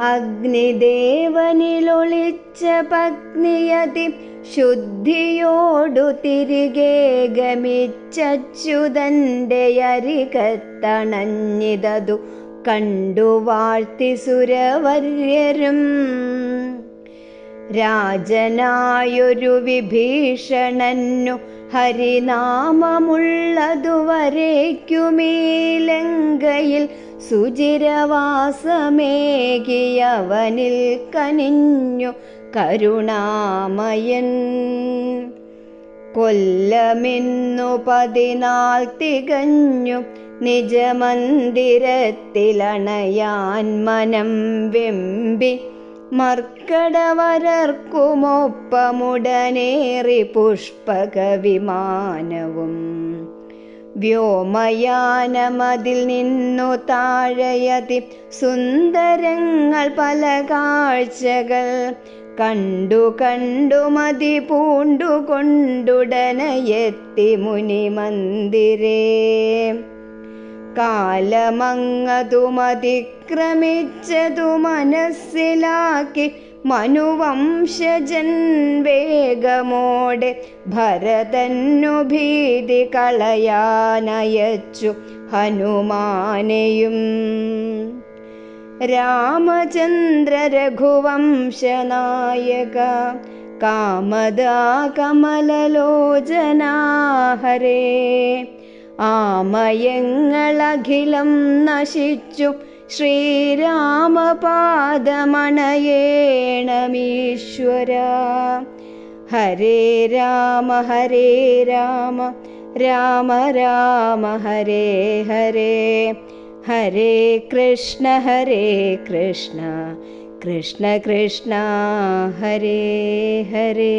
അഗ്നിദേവനിലൊളിച്ച പഗ്നിയതി ശുദ്ധിയോടു തിരികെ ഗമിച്ചച്യുതന്റെ അരികത്തണഞ്ഞിതതു കണ്ടു വാഴ്ത്തി സുരവര്യരും രാജനായൊരു വിഭീഷണനു ഹരിനാമമുള്ളതുവരേക്കുമീ ലങ്കയിൽ സുചിരവാസമേകിയവനിൽ കനിഞ്ഞു കരുണാമയൻ. കൊല്ലമിന്നു പതിനാൾ തികഞ്ഞു നിജമന്ദിരത്തിലണയാൻ മനം വെമ്പി. മർക്കടവരർക്കുമൊപ്പമുടനേറി പുഷ്പകവിമാനവും വ്യോമയാനമതിൽ നിന്നു താഴയതി സുന്ദരങ്ങൾ പല കാഴ്ചകൾ കണ്ടു കണ്ടു മതി പൂണ്ടുകൊണ്ടുടനയെത്തി മുനി മന്ദിരേ. കാലമങ്ങതുമതിക്രമിച്ചതു മനസ്സിലാക്കി മനുവംശജൻ വേഗമോടെ ഭരതന്നു ഭീതി കളയാനയച്ചു ഹനുമാനെയും. രാമചന്ദ്ര രഘുവംശനായക കാമദാ കമലലോചനാ ഹരേ ആമയങ്ങളഖിലം നശിച്ചു श्रीरामपादमनयेणमीश्वर हरे राम हरे राम राम राम हरे हरे हरे कृष्ण हरे कृष्ण कृष्ण कृष्ण हरे हरे